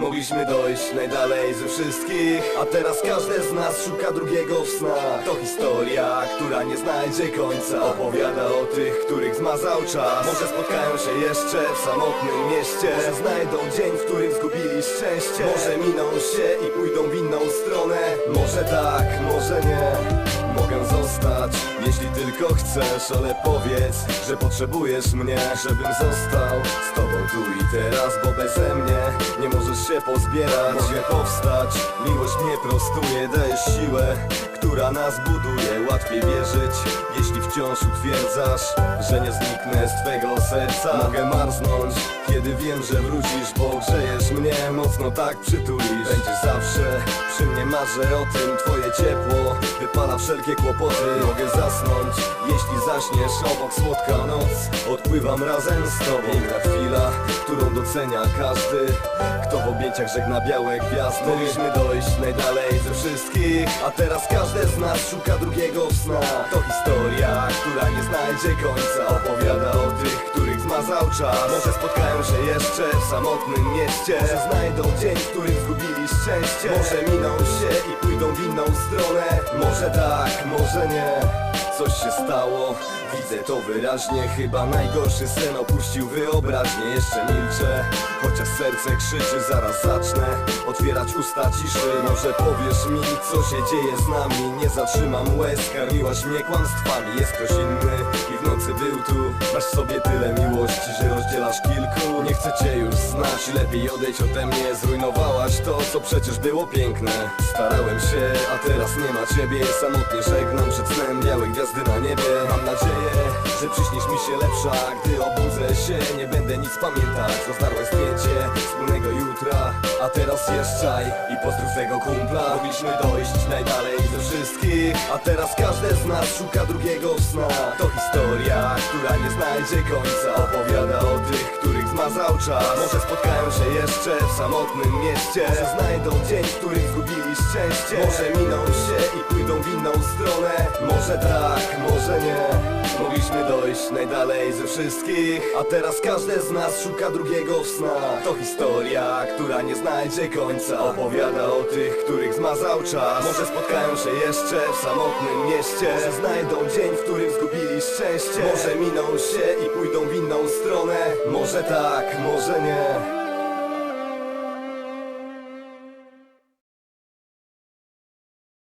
Mogliśmy dojść najdalej ze wszystkich A teraz każde z nas szuka drugiego w snach. To historia, która nie znajdzie końca. Opowiada o tych, których zmazał czas. Może spotkają się jeszcze w samotnym mieście. Może znajdą dzień, w którym zgubili szczęście. Może miną się i pójdą w inną stronę. Może tak, może nie. Mogę zostać, jeśli tylko chcesz Ale powiedz, że potrzebujesz mnie Żebym został z tobą tu i teraz Bo beze mnie nie możesz się pozbierać. Mogę powstać, miłość mnie prostuje Daje siłę, która nas buduje. Łatwiej wierzyć, jeśli wciąż utwierdzasz Że nie zniknę z twego serca. Mogę marznąć, kiedy wiem, że wrócisz Bo grzejesz mnie, mocno tak przytulisz. Będziesz zawsze przy mnie, marzę o tym Twoje ciepło wypala wszelkie kłopoty. Mogę zasnąć, jeśli zaśniesz obok słodka noc. Odpływam razem z tobą. Piękna chwila, którą docenia każdy Kto w objęciach żegna białe gwiazdy. Mogliśmy dojść najdalej ze wszystkich A teraz każde z nas szuka drugiego w snach To historia, która nie znajdzie końca. Opowiada o tych, których zmazał czas. Może spotkają się jeszcze w samotnym mieście. Może znajdą dzień, w którym zgubili szczęście. Może miną się i pójdą w inną stronę. Może tak, może nie Coś się stało, widzę to wyraźnie Chyba najgorszy sen opuścił wyobraźnię. Jeszcze milczę, chociaż serce krzyczy Zaraz zacznę otwierać usta ciszy. Może powiesz mi, co się dzieje z nami. Nie zatrzymam łez, karmiłaś mnie kłamstwami. Jest ktoś inny i w nocy był tu. Masz sobie tyle miłości, że rozdzielasz kilku. Nie chcę cię już znać, lepiej odejdź ode mnie. Zrujnowałaś to, co przecież było piękne. Starałem się, a teraz nie ma ciebie. Samotnie żegnam przed snem białe gwiazdy na niebie. Mam nadzieję, że przyśnisz mi się lepsza Gdy obudzę się, nie będę nic pamiętać Rozdarłem zdjęcie wspólnego jutra. A teraz jeżdżaj i pozdrów kumpla. Mogliśmy dojść najdalej ze wszystkich A teraz każde z nas szuka drugiego w snach To historia, która nie znajdzie końca. Opowiada o tych, których zmazał czas. Może spotkają się jeszcze w samotnym mieście. Może znajdą dzień, w którym zgubili szczęście. Może miną się i pójdą w inną stronę. Może tak, może nie. Mogliśmy dojść najdalej ze wszystkich. A teraz każde z nas szuka drugiego w snach To historia, która nie znajdzie końca. Opowiada o tych, których zmazał czas. Może spotkają się jeszcze w samotnym mieście. Może znajdą dzień, w którym zgubili szczęście. Może miną się i pójdą w inną stronę. Może tak, może nie